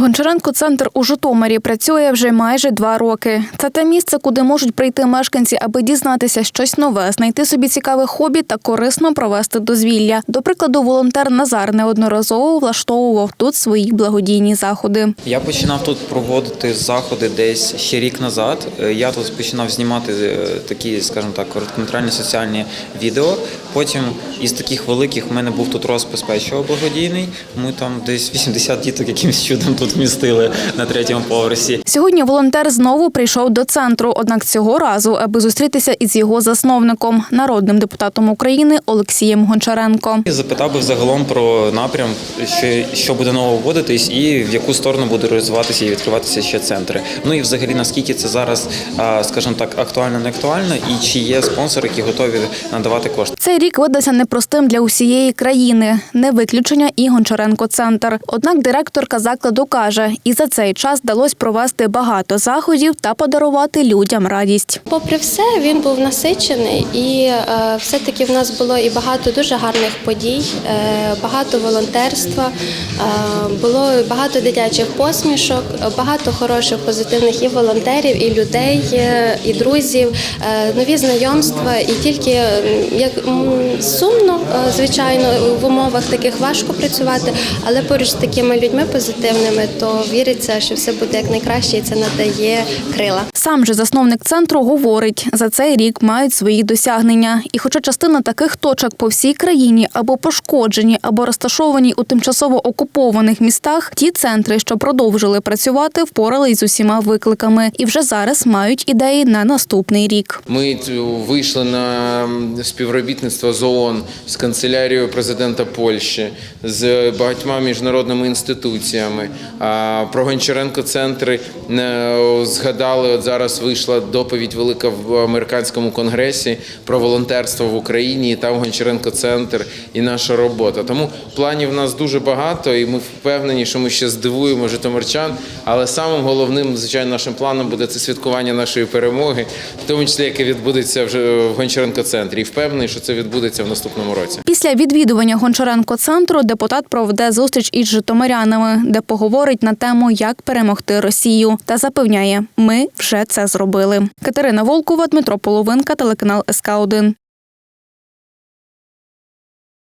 Гончаренко центр у Житомирі працює вже майже два роки. Це те місце, куди можуть прийти мешканці, аби дізнатися щось нове, знайти собі цікаве хобі та корисно провести дозвілля. До прикладу, волонтер Назар неодноразово влаштовував тут свої благодійні заходи. Я починав тут проводити заходи десь ще рік назад. Е, Я тут починав знімати е, такі, скажімо так, короткометральні соціальні відео. Потім із таких великих в мене був тут розпис печива благодійний. Ми там десь 80 діток якимось чудом тут вмістили на третьому поверсі. Сьогодні волонтер знову прийшов до центру, однак цього разу, аби зустрітися із його засновником, народним депутатом України Олексієм Гончаренко. І Запитав би взагалом про напрям, що, що буде ново вводитись, і в яку сторону буде розвиватися і відкриватися ще центри. Ну і взагалі наскільки це зараз, скажімо так, актуально, не актуально, і чи є спонсори, які готові надавати кошти. Цей рік видався непростим для усієї країни, не виключення і Гончаренко центр. Однак директорка закладу каже, і за цей час вдалося провести багато заходів та подарувати людям радість. Попри все, він був насичений, і е, все-таки в нас було і багато дуже гарних подій, е, багато волонтерства, е, було багато дитячих посмішок, багато хороших позитивних і волонтерів, і людей, і друзів, нові знайомства. І тільки як сумно, е, звичайно, в умовах таких важко працювати, але поруч з такими людьми позитивними, то віриться, що все буде як найкраще, і це надає крила. Сам же засновник центру говорить, за цей рік мають свої досягнення. І хоча частина таких точок по всій країні або пошкоджені, або розташовані у тимчасово окупованих містах, ті центри, що продовжили працювати, впорались з усіма викликами і вже зараз мають ідеї на наступний рік. Ми вийшли на м, співробітництво з ООН, з канцелярією президента Польщі, з багатьма міжнародними інституціями. Про Гончаренко центри е, згадали. От зараз вийшла доповідь велика в американському конгресі про волонтерство в Україні. І там Гончаренко центр і наша робота. Тому планів в нас дуже багато, і ми впевнені, що ми ще здивуємо житомирчан. Але самим головним, звичайно, нашим планом буде це святкування нашої перемоги, в тому числі яке відбудеться вже в Гончаренко центрі. І впевнений, що це відбудеться в наступному році. Після відвідування Гончаренко центру депутат проведе зустріч із житомирянами, де поговорить на тему, як перемогти Росію, та запевняє, ми вже це зробили. Катерина Волкова, Дмитро Половинка, телеканал СК 1